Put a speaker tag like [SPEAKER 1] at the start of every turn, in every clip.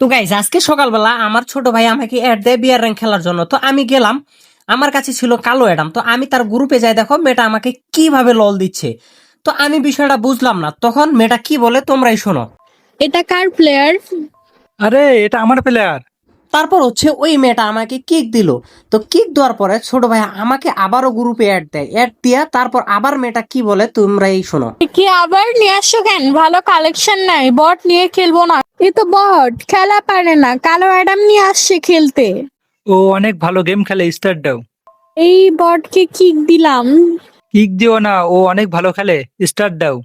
[SPEAKER 1] তো গাইজ আজকে সকালবেলা আমার ছোট ভাই আমাকে অ্যাড দেয় বিয়ার র্যাঙ্ক খেলার জন্য। তো আমি গেলাম আমার কাছে ছিল কালো অ্যাডাম তো আমি তার গ্রুপে যাই দেখো মেয়েটা আমাকে কীভাবে লল দিচ্ছে। তো আমি বিষয়টা বুঝলাম না। তখন মেয়েটা কি বলে তোমরাই শোনো।
[SPEAKER 2] এটা কার প্লেয়ার
[SPEAKER 3] আরে এটা আমার প্লেয়ার
[SPEAKER 1] তারপর হচ্ছে ওই মেয়েটা আমাকে কিক দিল। তো কিক দেওয়ার পরে ছোট ভাই আমাকে আবারও গ্রুপে অ্যাড দেয়। অ্যাড দিয়া তারপর আবার মেয়েটা কি বলে তোমরা এই শোনো।
[SPEAKER 2] কি আবার নিয়ে আসছো কেন? ভালো কালেকশন নাই বট নিয়ে খেলব না। এ তো বট খেলা পারে না। কালো অ্যাডাম নিয়ে আসছে খেলতে।
[SPEAKER 3] ও অনেক ভালো গেম খেলে স্টার্ট দাও।
[SPEAKER 2] এই বটকে কিক দিলাম।
[SPEAKER 3] কিক দিও না ও অনেক ভালো খেলে স্টার্ট দাও।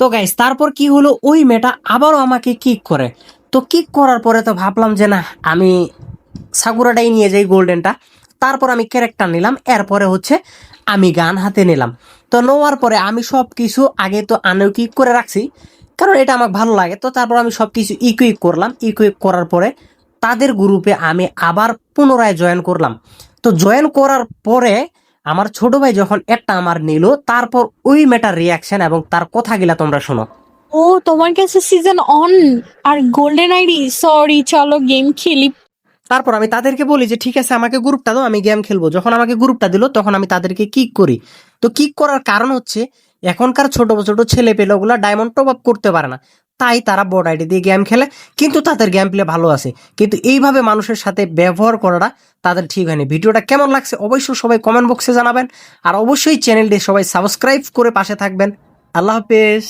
[SPEAKER 1] তো গাইস তারপর কি হলো? ওই মেয়েটা আবারও আমাকে কিক করে। তো কিক করার পরে তো ভাবলাম যে না, আমি সাকুরাটাই নিয়ে যাই গোল্ডেনটা। তারপর আমি ক্যারেক্টার নিলাম, এরপরে হচ্ছে আমি গান হাতে নিলাম। তো নেওয়ার পরে আমি সব কিছু আগে তো আনেও কিক করে রাখছি, কারণ এটা আমার ভালো লাগে। তো তারপর আমি সব কিছু ইকুইক করলাম। ইকুইক করার পরে তাদের গ্রুপে আমি আবার পুনরায় জয়েন করলাম। তো জয়েন করার পরে আমার ছোট ভাই যখন একটা আমার নিল, তারপর ওই মেটার রিয়াকশন এবং তার কথাগুলা তোমরা শোনো।
[SPEAKER 2] ও, তোমার কাছে সিজন অন আর গোল্ডেন আইডি সরি চলো গেম খেলি।
[SPEAKER 1] তারপর আমি তাদেরকে বলি যে, ঠিক আছে, আমাকে গ্রুপটা দাও, আমি গেম খেলব। যখন আমাকে গ্রুপটা দিল, তখন আমি তাদেরকে কিক করি। তো কিক করার কারণ হচ্ছে, এখনকার ছোট ছোট ছেলে পেলেগুলা ডায়মন্ড টপ আপ করতে পারে না। তাই তারা বোর্ড আইডি দিয়ে গেম খেলে, কিন্তু তাদের গেম প্লে ভালো আছে। কিন্তু এইভাবে মানুষের সাথে ব্যবহার করাটা তাদের ঠিক হয়নি। ভিডিওটা কেমন লাগছে অবশ্যই সবাই কমেন্ট বক্সে জানাবেন। আর অবশ্যই চ্যানেলটি সবাই সাবস্ক্রাইব করে পাশে থাকবেন। আল্লাহ হাফেজ।